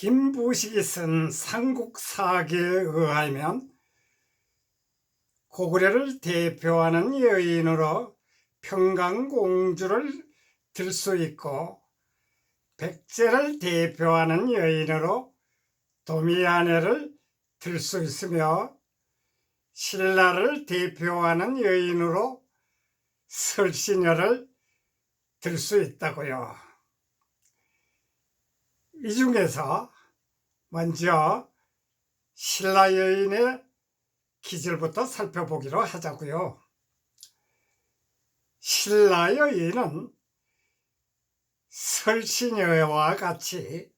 김부식이 쓴 삼국사기에 의하면 고구려를 대표하는 여인으로 평강공주를 들 수 있고 백제를 대표하는 여인으로 도미아네를 들 수 있으며 신라를 대표하는 여인으로 설신여를 들 수 있다고요. 이 중에서 먼저 신라 여인의 기질부터 살펴보기로 하자고요. 신라 여인은 설신여와 같이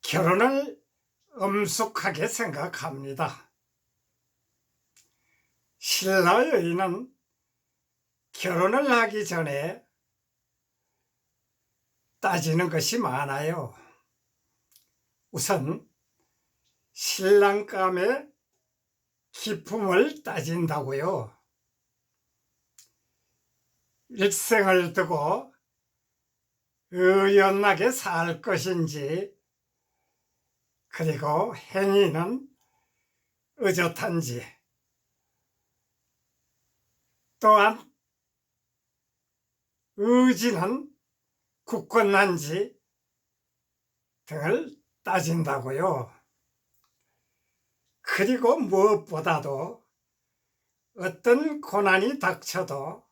결혼을 엄숙하게 생각합니다. 신라 여인은 결혼을 하기 전에 따지는 것이 많아요. 우선 신랑감의 기품을 따진다고요. 일생을 두고 의연하게 살 것인지 그리고 행위는 의젓한지 또한 의지는 굳건한지 등을 따진다고요. 그리고 무엇보다도 어떤 고난이 닥쳐도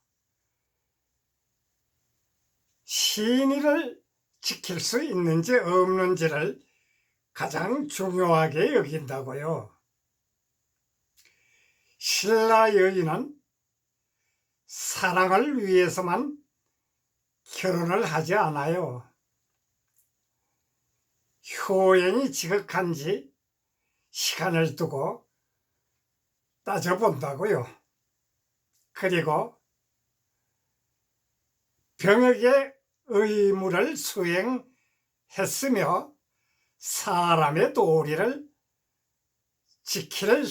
신의를 지킬 수 있는지 없는지를 가장 중요하게 여긴다고요. 신라 여인은 사랑을 위해서만 결혼을 하지 않아요. 효행이 지극한지 시간을 두고 따져본다고요. 그리고 병역의 의무를 수행했으며 사람의 도리를 지킬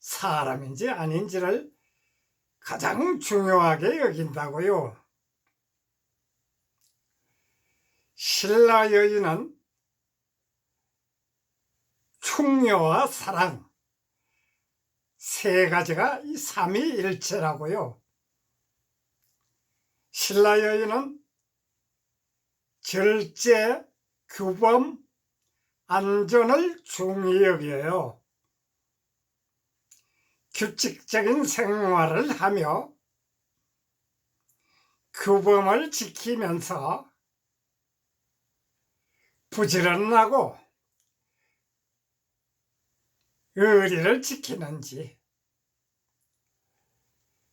사람인지 아닌지를 가장 중요하게 여긴다고요. 신라 여인은 충녀와 사랑 세 가지가 이 삼위일체라고요. 신라 여인은 절제, 규범, 안전을 중히 여겨요. 규칙적인 생활을 하며 규범을 지키면서 부지런하고 의리를 지키는지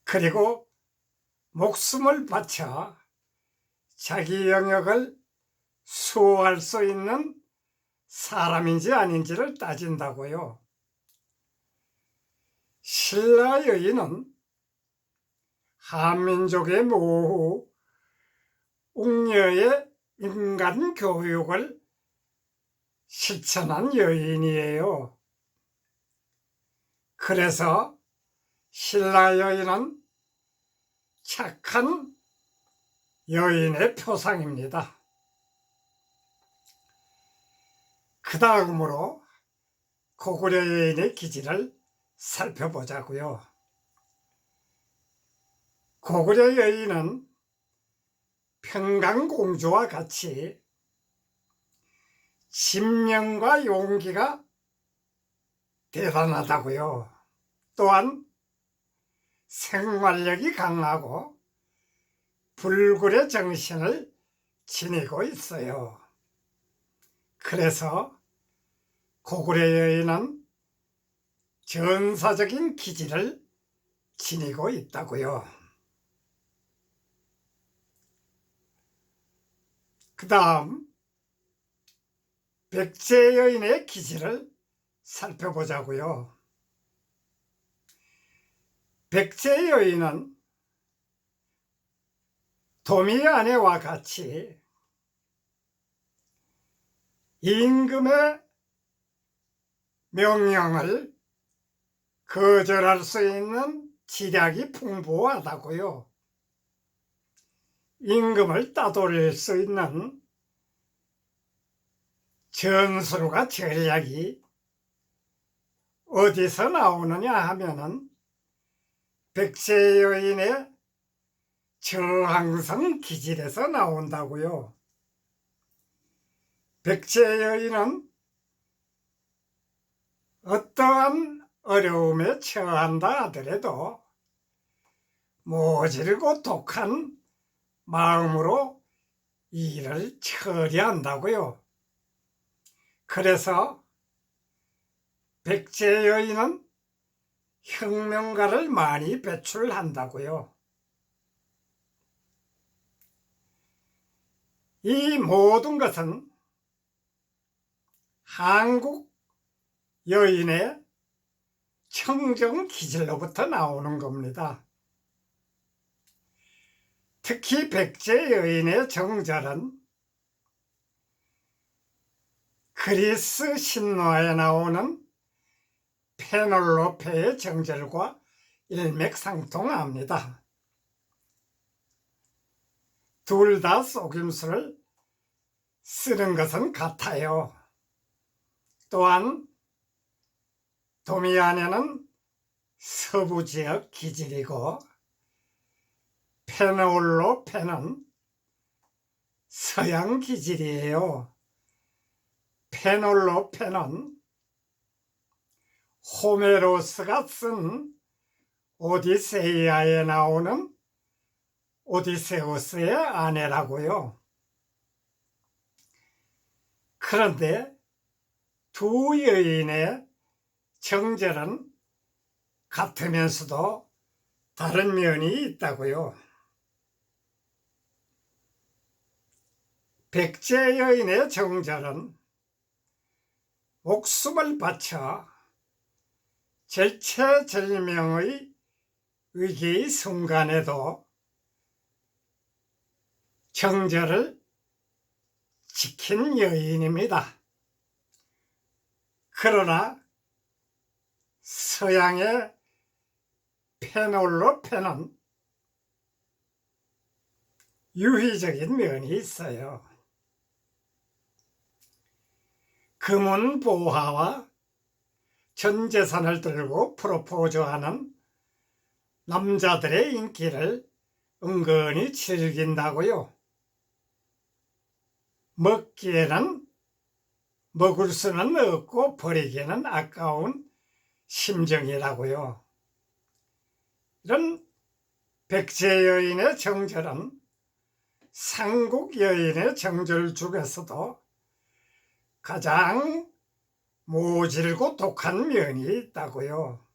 그리고 목숨을 바쳐 자기 영역을 수호할 수 있는 사람인지 아닌지를 따진다고요. 신라 여인은 한민족의 모후 웅녀의 인간 교육을 실천한 여인이에요. 그래서 신라 여인은 착한 여인의 표상입니다. 그 다음으로 고구려 여인의 기질을 살펴보자고요. 고구려 여인은 평강공주와 같이 심령과 용기가 대단하다고요. 또한 생활력이 강하고 불굴의 정신을 지니고 있어요. 그래서 고구려 여인은 전사적인 기질을 지니고 있다고요. 그 다음 백제 여인의 기질을 살펴보자고요. 백제 여인은 도미 아내와 같이 임금의 명령을 거절할 수 있는 지략이 풍부하다고요. 임금을 따돌릴 수 있는 전술과 전략이 어디서 나오느냐 하면은 백세 여인의 저항성 기질에서 나온다고요. 백세 여인은 어떠한 어려움에 처한다 하더라도 모질고 독한 마음으로 일을 처리한다고요. 그래서 백제 여인은 혁명가를 많이 배출한다고요. 이 모든 것은 한국 여인의 청정 기질로부터 나오는 겁니다. 특히 백제 여인의 정절은 그리스 신화에 나오는 페놀로페의 정절과 일맥상통합니다. 둘 다 속임수를 쓰는 것은 같아요. 또한 도미안에는 서부 지역 기질이고 페놀로페는 서양 기질이에요. 페놀로페는 호메로스가 쓴 오디세이아에 나오는 오디세우스의 아내라고요. 그런데 두 여인의 정절은 같으면서도 다른 면이 있다고요. 백제 여인의 정절은 목숨을 바쳐 절체절명의 위기의 순간에도 정절을 지킨 여인입니다. 그러나 서양의 페놀로페는 유희적인 면이 있어요. 금은 보화와 전 재산을 들고 프로포즈하는 남자들의 인기를 은근히 즐긴다고요. 먹기에는 먹을 수는 없고 버리기에는 아까운 심정이라고요. 이런 백제 여인의 정절은 삼국 여인의 정절 중에서도 가장 모질고 독한 면이 있다고요.